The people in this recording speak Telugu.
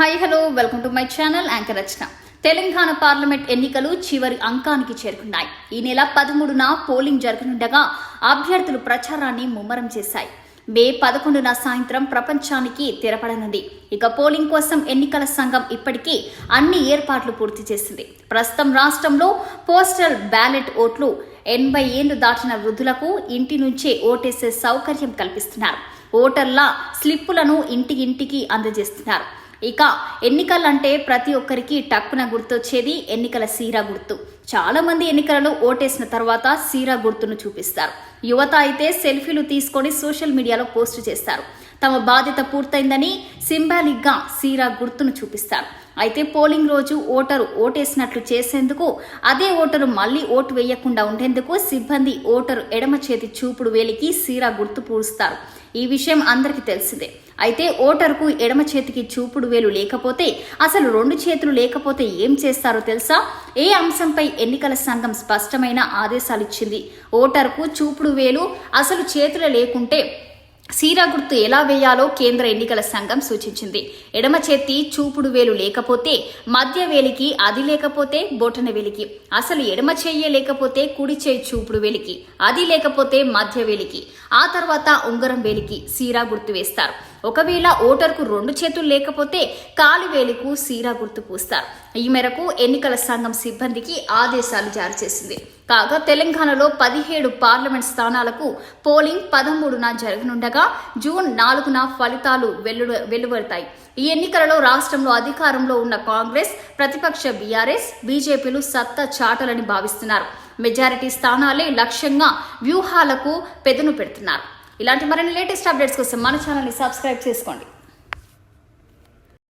Hi hello welcome to my channel anchor Rachana Telangana parliament ఎన్నికలు చివరి అంకానికి చేరుకున్నాయి. ఈ నెల పదమూడున పోలింగ్ జరగనుండగా అభ్యర్థులు ప్రచారాన్ని ముమ్మరం చేశాయి. మే పదకొండున సాయంత్రం ప్రపంచానికి తెరపడనుంది. ఇక పోలింగ్ కోసం ఎన్నికల సంఘం ఇప్పటికీ అన్ని ఏర్పాట్లు పూర్తి చేసింది. ప్రస్తుతం రాష్ట్రంలో పోస్టల్ బ్యాలెట్ ఓట్లు ఎనభై ఏళ్ళు దాటిన వృద్ధులకు ఇంటి నుంచే ఓటేసే సౌకర్యం కల్పిస్తున్నారు. ఓటర్ల స్లిప్పులను ఇంటికి అందజేస్తున్నారు. ఇక ఎన్నికలంటే ప్రతి ఒక్కరికి టక్కున గుర్తొచ్చేది ఎన్నికల సీరా గుర్తు. చాలా మంది ఎన్నికలలో ఓటేసిన తర్వాత సీరా గుర్తును చూపిస్తారు. యువత అయితే సెల్ఫీలు తీసుకొని సోషల్ మీడియాలో పోస్ట్ చేస్తారు. తమ బాధ్యత పూర్తయిందని సింబాలిక్గా సీరా గుర్తును చూపిస్తారు. అయితే పోలింగ్ రోజు ఓటరు ఓటేసినట్లు చేసేందుకు అదే ఓటరు మళ్ళీ ఓటు వేయకుండా ఉండేందుకు సిబ్బంది ఓటరు ఎడమ చేతి చూపుడు వేలికి సీరా గుర్తు పూరుస్తారు. ఈ విషయం అందరికీ తెలిసిందే. అయితే ఓటర్కు ఎడమ చేతికి చూపుడు వేలు లేకపోతే అసలు రెండు చేతులు లేకపోతే ఏం చేస్తారో తెలుసా? ఏ అంశంపై ఎన్నికల సంఘం స్పష్టమైన ఆదేశాలు ఇచ్చింది ఓటర్కు చూపుడు వేలు అసలు చేతులు లేకుంటే సీరా గుర్తు ఎలా వేయాలో కేంద్ర ఎన్నికల సంఘం సూచించింది. ఎడమ చేతి చూపుడు వేలు లేకపోతే మధ్య వేలికి అది లేకపోతే బొటన వేలికి. అసలు ఎడమ చెయ్యే లేకపోతే కుడి చేయి చూపుడు వేలికి. అది లేకపోతే మధ్య వేలికి. ఆ తర్వాత ఉంగరం వేలికి సీరా గుర్తు వేస్తారు. ఒకవేళ ఓటర్కు రెండు చేతులు లేకపోతే కాలివేలికు సీరా గుర్తు పూస్తారు. ఈ మేరకు ఎన్నికల సంఘం సిబ్బందికి ఆదేశాలు జారీ చేసింది. కాగా తెలంగాణలో పదిహేడు పార్లమెంట్ స్థానాలకు పోలింగ్ పదమూడున జరగనుండగా జూన్ నాలుగున ఫలితాలు వెల్లు వెలువడతాయి. ఈ ఎన్నికలలో రాష్ట్రంలో అధికారంలో ఉన్న కాంగ్రెస్ ప్రతిపక్ష బీఆర్ఎస్ బీజేపీలు సత్తా చాటలని భావిస్తున్నారు. మెజారిటీ స్థానాలే లక్ష్యంగా వ్యూహాలకు పెదను పెడుతున్నారు. ఇలాంటి మరిన్ని లేటెస్ట్ అప్డేట్స్ కోసం మన ఛానల్ని సబ్స్క్రైబ్ చేసుకోండి.